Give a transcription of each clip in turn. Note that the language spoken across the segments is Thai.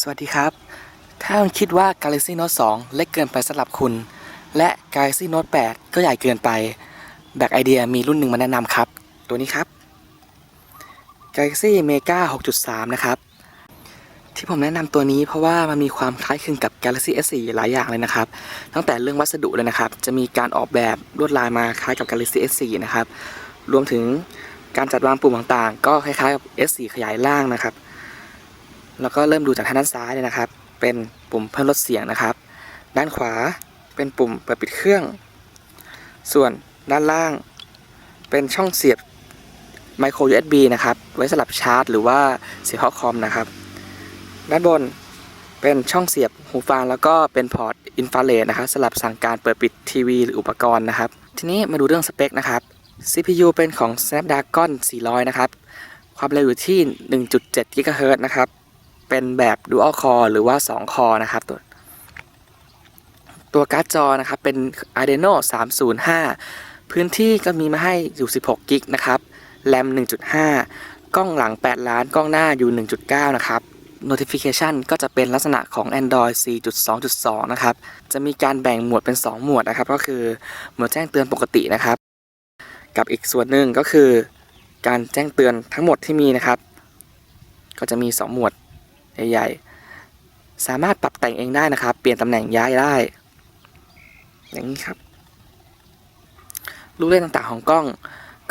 สวัสดีครับ ถ้าคุณคิดว่า Galaxy Note 2 เล็กเกินไปสำหรับคุณ และ Galaxy Note 8 ก็ใหญ่เกินไป แบกไอเดียมีรุ่นหนึ่งมาแนะนำครับ ตัวนี้ครับ Galaxy Mega 6.3 นะครับ ที่ผมแนะนำตัวนี้เพราะว่ามันมีความคล้ายคลึงกับ Galaxy S4 หลายอย่างเลยนะครับ ตั้งแต่เรื่องวัสดุเลยนะครับ จะมีการออกแบบลวดลายมาคล้ายกับ Galaxy S4 นะครับ รวมถึงการจัดวางปุ่มต่างๆ ก็คล้ายๆกับ S4 ขยายล่างนะครับ แล้วก็เริ่มดูจากทางด้านซ้ายเลยนะครับ เป็นปุ่มเพิ่มลดเสียงนะครับ ด้านขวาเป็นปุ่มเปิดปิดเครื่อง ส่วนด้านล่าง เป็นช่องเสียบ micro USB นะครับ ไว้สลับชาร์จ หรือว่าเสียบเข้าคอมนะครับ ด้านบนเป็นช่องเสียบหูฟังแล้วก็เป็นพอร์ตอินฟราเรดนะครับสำหรับสั่งการเปิดปิดทีวีหรืออุปกรณ์นะครับ ทีนี้มาดูเรื่องสเปคนะครับ CPU เป็นของ Snapdragon 400 นะครับ ความเร็วอยู่ที่ 1.7 GHz นะครับ เป็นแบบ Dual Core หรือว่า 2 Core นะครับตัวตัวการ์ดจอนะครับเป็น Adreno 305 พื้นที่ก็มีมาให้อยู่ 16 กิกนะครับ แรม 1.5 กล้องหลัง 8 ล้าน กล้องหน้าอยู่ 1.9 นะครับ Notification ก็จะเป็นลักษณะของ Android 4.2.2 นะครับ จะมีการแบ่งหมวดเป็น 2 หมวดนะครับ ก็คือหมวดแจ้งเตือนปกตินะครับ กับอีกส่วนหนึ่งก็คือ การแจ้งเตือนทั้งหมดที่มีนะครับ ก็จะมี 2 หมวด ใหญ่ๆ สามารถปรับแต่งเองได้นะครับ เปลี่ยนตำแหน่งย้ายได้ อย่างนี้ครับรูปเล่นต่างๆของกล้อง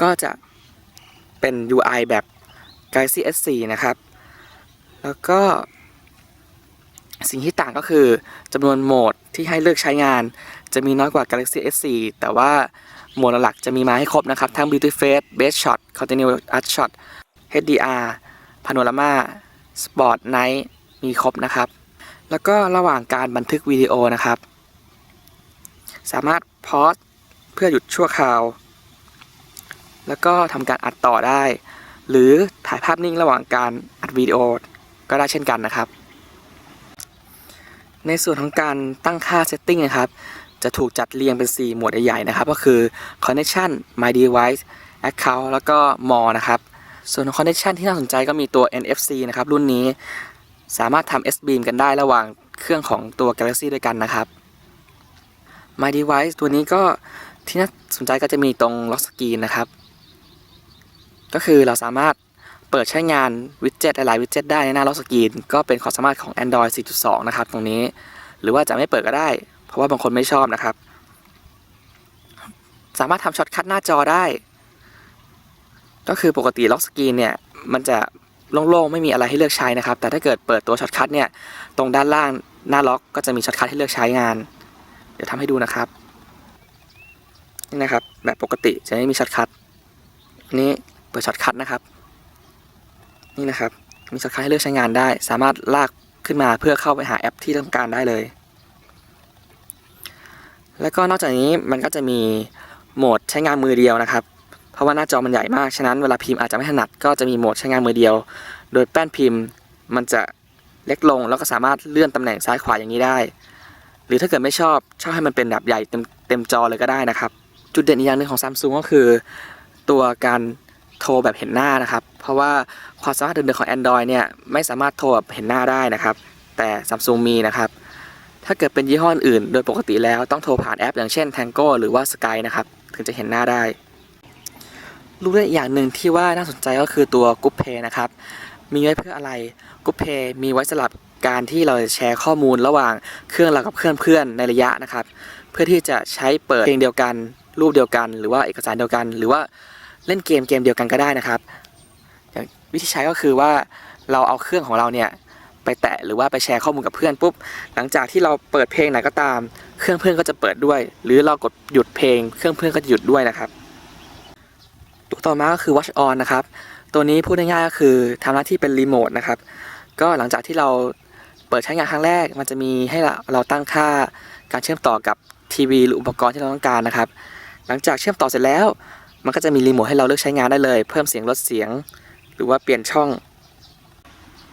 ก็จะเป็น UI แบบ Galaxy S4 นะครับ แล้วก็ สิ่งที่ต่างก็คือจำนวนโหมดที่ให้เลือกใช้งาน จะมีน้อยกว่า Galaxy S4 แต่ว่าโหมดหลักจะมีมาให้ครบนะครับ ทั้ง Beauty Face Best Shot Continuous Art Shot HDR Panorama Sport Night มีครบนะครับ แล้วก็ระหว่างการบันทึกวิดีโอนะครับ สามารถพอสเพื่อหยุดชั่วคราว แล้วก็ทำการอัดต่อได้ หรือถ่ายภาพนิ่งระหว่างการอัดวิดีโอก็ได้เช่นกันนะครับ ในส่วนของการตั้งค่าเซตติ้งนะครับ จะถูกจัดเรียงเป็น 4 หมวดใหญ่ๆนะครับ ก็คือ Connection My Device Account แล้วก็ More นะครับ ส่วนของ Connection ที่น่าสนใจก็มีตัว NFC นะครับ รุ่นนี้สามารถทำ S-Beam กันได้ระหว่างเครื่องของตัว Galaxy ด้วยกันนะครับ My Device ตัวนี้ก็ที่น่าสนใจก็จะมีตรง Lock Screen นะครับ ก็คือเราสามารถเปิดใช้งานวิดเจ็ตหลายวิดเจ็ตได้ในหน้า Lock Screen ก็เป็นความสามารถของ Android 4.2 นะครับ ตรงนี้ หรือว่าจะไม่เปิดก็ได้ เพราะว่าบางคนไม่ชอบนะครับ สามารถทำช็อตคัทหน้าจอได้ ก็คือปกติล็อกสกรีนเนี่ยมันจะโล่งๆไม่มีอะไรให้เลือกใช้นะครับ แต่ถ้าเกิดเปิดตัวช็อตคัทเนี่ยตรงด้านล่างหน้าล็อกก็จะมีช็อตคัทให้เลือกใช้งาน เดี๋ยวทำให้ดูนะครับนี่นะครับแบบปกติจะไม่มีช็อตคัทนี้เปิดช็อตคัทนะครับ นี่นะครับมีช็อตคัทให้เลือกใช้งานได้ สามารถลากขึ้นมาเพื่อเข้าไปหาแอปที่ต้องการได้เลย แล้วก็นอกจากนี้มันก็จะมีโหมดใช้งานมือเดียวนะครับ เพราะว่าหน้าจอมันใหญ่มาก ฉะนั้นเวลาพิมพ์อาจจะไม่ถนัดก็จะมีโหมดใช้งานมือเดียว โดยแป้นพิมพ์มันจะเล็กลงแล้วก็สามารถเลื่อนตำแหน่งซ้ายขวาอย่างนี้ได้ หรือถ้าเกิดไม่ชอบชอบให้มันเป็นแบบใหญ่เต็มเต็มจอเลยก็ได้นะครับ จุดเด่นอีกอย่างหนึ่งของ Samsung ก็คือ ตัวการโทรแบบเห็นหน้านะครับ เพราะว่าความสามารถเดิมๆของ Android เนี่ยไม่สามารถโทรแบบเห็นหน้าได้นะครับ แต่ Samsung มีนะครับถ้าเกิดเป็นยี่ห้ออื่น โดยปกติแล้วต้องโทรผ่านแอป อย่างเช่น Tango หรือว่า Sky นะครับ ถึงจะเห็นหน้าได้ รูปเล่นอีกอย่างหนึ่งที่ว่าน่าสนใจก็คือตัว Group Pay นะครับ มีไว้เพื่ออะไร Group Pay มีไว้สำหรับการที่เราจะแชร์ข้อมูลระหว่างเครื่องเรากับเครื่องเพื่อนในระยะนะครับ เพื่อที่จะใช้เปิดเพลงเดียวกัน รูปเดียวกัน หรือว่าเอกสารเดียวกัน หรือว่าเล่นเกมเกมเดียวกันก็ได้นะครับอย่างวิธีใช้ก็คือว่าเราเอาเครื่องของเราเนี่ยไปแตะหรือว่าไปแชร์ข้อมูลกับเพื่อนปุ๊บหลังจากที่เราเปิดเพลงไหนก็ตาม เครื่องเพื่อนก็จะเปิดด้วย หรือเรากดหยุดเพลง เครื่องเพื่อนก็จะหยุดด้วยนะครับ ตัวต่อมาก็คือ Watch On นะครับ ตัวนี้พูดง่ายๆก็คือทำหน้าที่เป็นรีโมทนะครับ ก็หลังจากที่เราเปิดใช้งานครั้งแรก มันจะมีให้เราเราตั้งค่าการเชื่อมต่อกับทีวีหรืออุปกรณ์ที่เราต้องการนะครับ หลังจากเชื่อมต่อเสร็จแล้ว มันก็จะมีรีโมทให้เราเลือกใช้งานได้เลย เพิ่มเสียงลดเสียง หรือว่าเปลี่ยนช่อง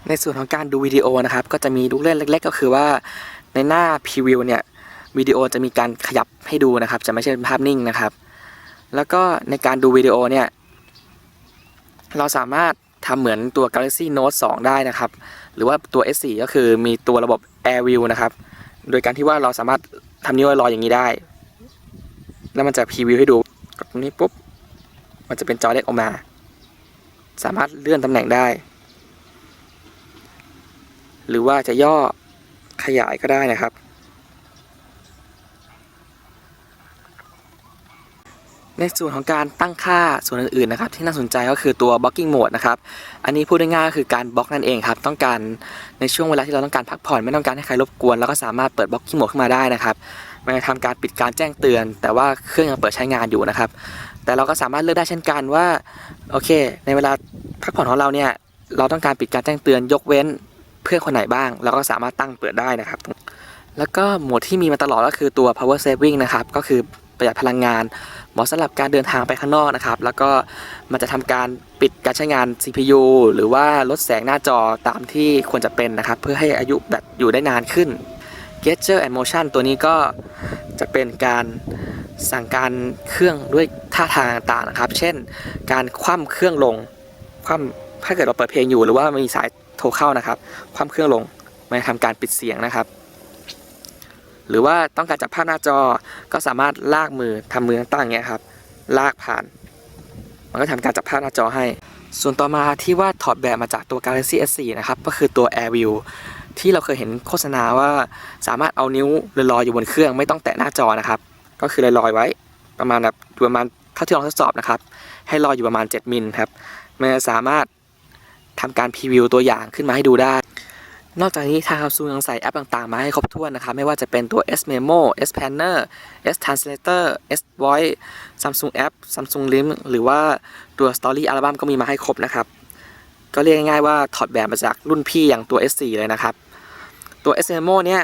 ในส่วนของการดูวิดีโอนะครับ ก็จะมีลูกเล่นเล็ก ๆ ก็คือว่าในหน้าพรีวิวเนี่ยวิดีโอจะมีการขยับให้ดูนะครับ จะไม่ใช่เป็นภาพนิ่งนะครับ แล้วก็ในการดูวิดีโอเนี่ย เราสามารถทำเหมือนตัว Galaxy Note 2 ได้นะครับ หรือว่าตัว S4 ก็คือมีตัวระบบ Air View นะครับ โดยการที่ว่าเราสามารถทำนิ้วลอยอย่างนี้ได้ แล้วมันจะพรีวิวให้ดูกดตรงนี้ปุ๊บ มันจะเป็นจอเล็กออกมา สามารถเลื่อนตำแหน่งได้ หรือว่าจะย่อขยายก็ได้นะครับ ในส่วนของการตั้งค่าส่วนอื่นๆนะครับที่น่าสนใจก็คือตัว blocking mode นะครับอันนี้พูดได้ง่ายๆก็คือการบล็อกนั่นเองครับต้องการในช่วงเวลาที่เราต้องการพักผ่อนไม่ต้องการให้ใครรบกวน แล้วก็สามารถเปิด blocking mode ขึ้นมาได้นะครับมันจะทำการปิดการแจ้งเตือน แต่ว่าเครื่องยังเปิดใช้งานอยู่นะครับ แต่เราก็สามารถเลือกได้เช่นกันว่าโอเค ในเวลาพักผ่อนของเราเนี่ยเราต้องการปิดการแจ้งเตือนยกเว้นเพื่อนคนไหนบ้าง เราก็สามารถตั้งเปิดได้นะครับ แล้วก็โหมดที่มีมาตลอดก็คือตัว power saving นะครับก็คือ ประหยัดพลังงาน เหมาะสำหรับการเดินทางไปข้างนอกนะครับ แล้วก็มันจะทำการปิดการใช้งาน CPU หรือว่าลดแสงหน้าจอตามที่ควรจะเป็นนะครับ เพื่อให้อายุแบตอยู่ได้นานขึ้น Gesture and Motion ตัวนี้ก็จะเป็นการสั่งการเครื่องด้วยท่าทางต่างๆนะครับ เช่น การคว่ำเครื่องลง คว่ำถ้าเกิดเราเปิดเพลงอยู่หรือว่ามีสายโทรเข้านะครับ คว่ำเครื่องลงมันจะทำการปิดเสียงนะครับ หรือว่าต้องการจับภาพหน้าจอก็สามารถลากมือทำมือตั้งๆอย่างเงี้ยครับ ลากผ่าน มันก็ทำการจับภาพหน้าจอให้ ส่วนต่อมาที่ว่าถอดแบบมาจากตัว Galaxy S4 นะครับ ก็คือตัว Air View ที่เราเคยเห็นโฆษณาว่าสามารถเอานิ้วลอยๆอยู่บนเครื่องไม่ต้องแตะหน้าจอนะครับ ก็คือลอยๆไว้ประมาณแบบประมาณเท่าที่ลองทดสอบนะครับ ให้ลอยอยู่ประมาณ 7 มิลครับมันจะสามารถทำการพรีวิวตัวอย่างขึ้นมาให้ดูได้ นอกจากนี้ทาง Samsung ยังใส่แอปต่างๆ มาให้ครบถ้วนนะครับ ไม่ว่าจะเป็นตัว S Memo S Planner S Translator S Voice Samsung App Samsung Link หรือว่าตัว Story Album ก็มีมาให้ครบนะครับ ก็เรียกง่ายๆว่าถอดแบบมาจากรุ่นพี่อย่างตัว S4 เลยนะครับ ตัว S Memo เนี่ย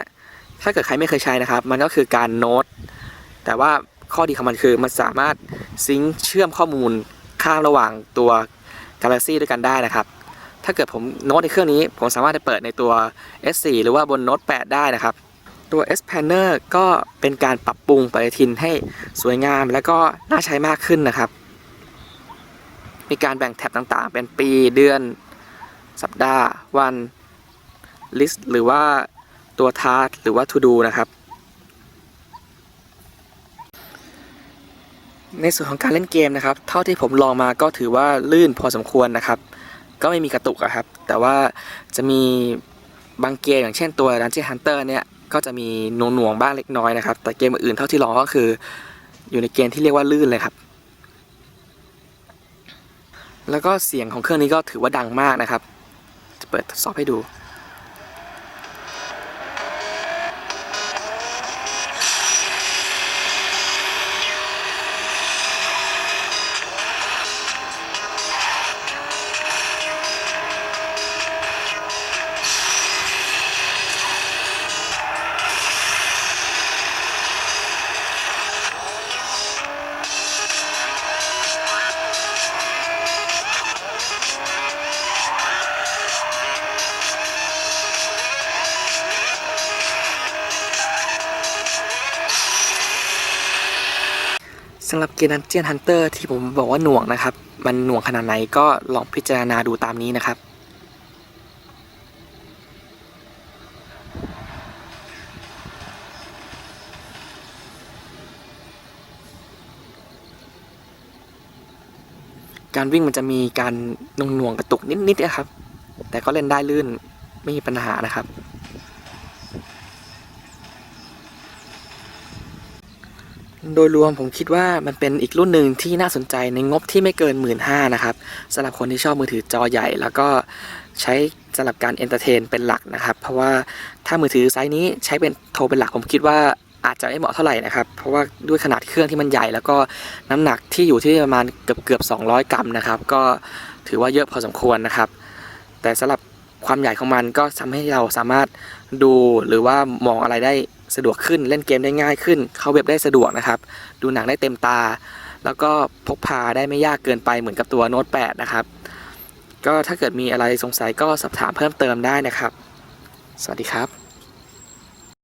ถ้าเกิดใครไม่เคยใช้นะครับ มันก็คือการโน้ต แต่ว่าข้อดีของมันคือมันสามารถซิงค์เชื่อมข้อมูลข้ามระหว่างตัว Galaxy ด้วยกันได้นะครับ ถ้าเกิดผมโน้ตในเครื่องนี้ ผมสามารถไปเปิดในตัว S4 หรือว่าบนโน้ต8 ได้นะครับ ตัว S Planner ก็เป็นการปรับปรุงปฏิทินให้สวยงาม และก็น่าใช้มากขึ้นนะครับ มีการแบ่งแท็บต่างๆ เป็นปีเดือน สัปดาห์ วัน list หรือว่าตัว task หรือว่า to do นะครับในส่วนของการเล่นเกมนะครับ เท่าที่ผมลองมาก็ถือว่าลื่นพอสมควรนะครับ ก็ไม่มีกระตุกอะครับ แต่ว่าจะมีบางเกมอย่างเช่นตัว Dungeon Hunter เนี่ยก็จะมีหน่วงๆบ้างเล็กน้อยนะครับ แต่เกมอื่นเท่าที่ลองก็คืออยู่ในเกณฑ์ที่เรียกว่าลื่นเลยครับ แล้วก็เสียงของเครื่องนี้ก็ถือว่าดังมากนะครับ จะเปิดทดสอบให้ดู สำหรับเกม Dungeon Hunter ที่ผมบอกว่าหน่วงนะครับ มันหน่วงขนาดไหนก็ลองพิจารณาดูตามนี้นะครับ การวิ่งมันจะมีการหน่วงหน่วงๆกระตุกนิดๆนะครับ แต่ก็เล่นได้ลื่นไม่มีปัญหานะครับ โดยรวมผมคิดว่ามันเป็นอีกรุ่นหนึ่งที่น่าสนใจในงบที่ไม่เกิน 1 5ื่นนะครับสำหรับคนที่ชอบมือถือจอใหญ่ แล้วก็ใช้สำหรับการเอนเตอร์เทนเป็นหลักนะครับ เพราะว่าถ้ามือถือไซส์นี้ใช้เป็นโทรเป็นหลักผมคิดว่าอาจจะไม่เหมาะเท่าไหร่นะครับ เพราะว่าด้วยขนาดเครื่องที่มันใหญ่ แล้วก็น้ำหนักที่อยู่ที่ประมาณเกือบเกือบ200 กรัมนะครับ ก็ถือว่าเยอะพอสมควรนะครับ แต่สำหรับความใหญ่ของมันก็ทำให้เราสามารถดูหรือว่ามองอะไรได้ สะดวกขึ้นเล่นเกมได้ง่ายขึ้น เข้าเว็บได้สะดวกนะครับ ดูหนังได้เต็มตา แล้วก็พกพาได้ไม่ยากเกินไปเหมือนกับตัวโน้ต8นะครับ ก็ถ้าเกิดมีอะไรสงสัยก็สอบถามเพิ่มเติมได้นะครับ สวัสดีครับ